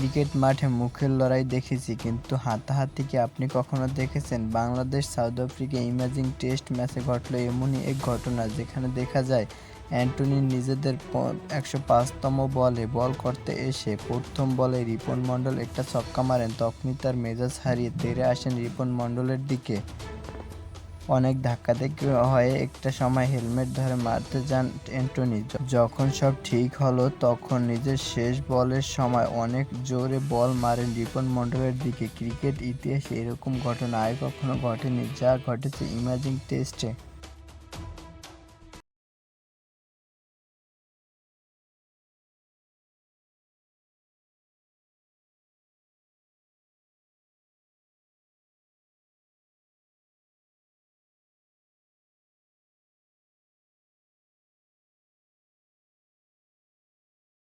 Cricket মাঠে মুখের লড়াই দেখেছি, কিন্তু হাতাহাতি কি আপনি কখনো দেখেছেন? Bangladesh, South Africa amazing test ম্যাচে ঘটল এমনই এক ঘটনা যেখানে দেখা যায়, অ্যান্টনি নিজেদের একশো পাঁচতম বলে বল করতে এসে প্রথম বলে রিপন মণ্ডল একটা ছক্কা মারেন, তখনই তার মেজাজ হারিয়ে তেড়ে আসেন রিপন মণ্ডলের দিকে। অনেক ধাক্কাধাক্কি হয়ে একটা সময় হেলমেট ধরে মারতে যান অ্যান্টনি। যখন সব ঠিক হলো, তখন নিজের শেষ বলের সময় অনেক জোরে বল মারেন রিপন মণ্ডলের দিকে। ক্রিকেট ইতিহাসে এরকম ঘটনা আর কখনো ঘটেনি, যা ঘটেছে ইমাজিং টেস্টে।